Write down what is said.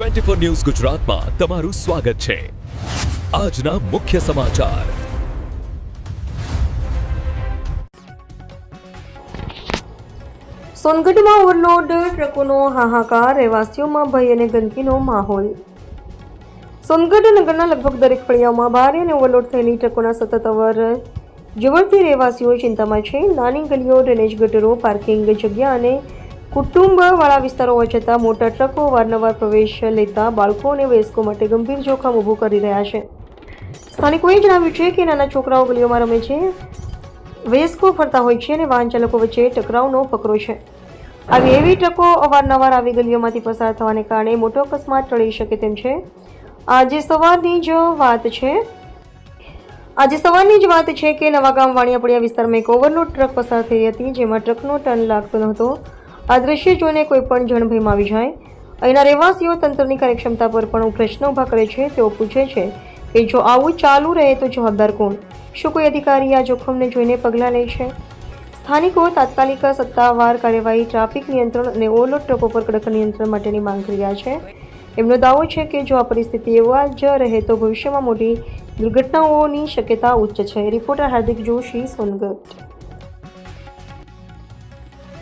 Twenty four news ગુજરાતમાં તમારું સ્વાગત છે. આજના મુખ્ય સમાચાર. સોનગઢમાં ઓવરલોડ, ટ્રકોનો હાહાકાર, રહેવાસીઓમાં ભય અને ગંદકીનો માહોલ. સોનગઢ નગરના લગભગ દરેક ફળિયાઓમાં ભારે અને ઓવરલોડ થયેલી ટ્રકોના સતત અવર. જવરથી રહેવાસીઓ ચિંતામાં છે. નાની ગલીઓ, ડ્રેનેજ ગટરો, પાર્કિંગ જગ્યા અને કુટુંબવાળા વિસ્તારો હોવા છતાં મોટા ટ્રકો વારંવાર પ્રવેશ લેતા બાળકો અને વયસ્કો માટે ગંભીર જોખમ ઊભું કરી રહ્યા છે. સ્થાનિકોએ જણાવ્યું છે કે નાના છોકરાઓ ગલીઓમાં રમે છે, વયસ્કો ફરતા હોય છે અને વાહન ચાલકો વચ્ચે ટકરાવનો ફકરો છે. આવી એવી ટ્રકો અવારનવાર આવી ગલીઓમાંથી પસાર થવાને કારણે મોટો અકસ્માત ટળી શકે તેમ છે. આજે સવારની જ વાત છે. આજે સવારની જ વાત છે કે નવાગામ વાણિયાપડિયા વિસ્તારમાં એક ઓવરલોડ ટ્રક પસાર થઈ હતી, જેમાં ટ્રકનો ટર્ન લાગતો ન હતો આ દ્રશ્ય જોઈને કોઈ પણ જણ ભયમાવી જાય. અહીંના રહેવાસીઓ તંત્રની કાર્યક્ષમતા પર પણ પ્રશ્નો ઊભા કરે છે. તેઓ પૂછે છે કે જો આવું ચાલુ રહે તો જવાબદાર કોણ? શું કોઈ અધિકારી આ જોખમને જોઈને પગલાં લે છે? સ્થાનિકો તાત્કાલિક સત્તાવાર કાર્યવાહી, ટ્રાફિક નિયંત્રણ અને ઓવરલોડ ટ્રકો પર કડક નિયંત્રણ માટેની માંગ કરી રહ્યા છે. એમનો દાવો છે કે જો આ પરિસ્થિતિ એવા જ રહે તો ભવિષ્યમાં મોટી દુર્ઘટનાઓની શક્યતા ઉચ્ચ છે. રિપોર્ટર હાર્દિક જોશી સોનગઢ.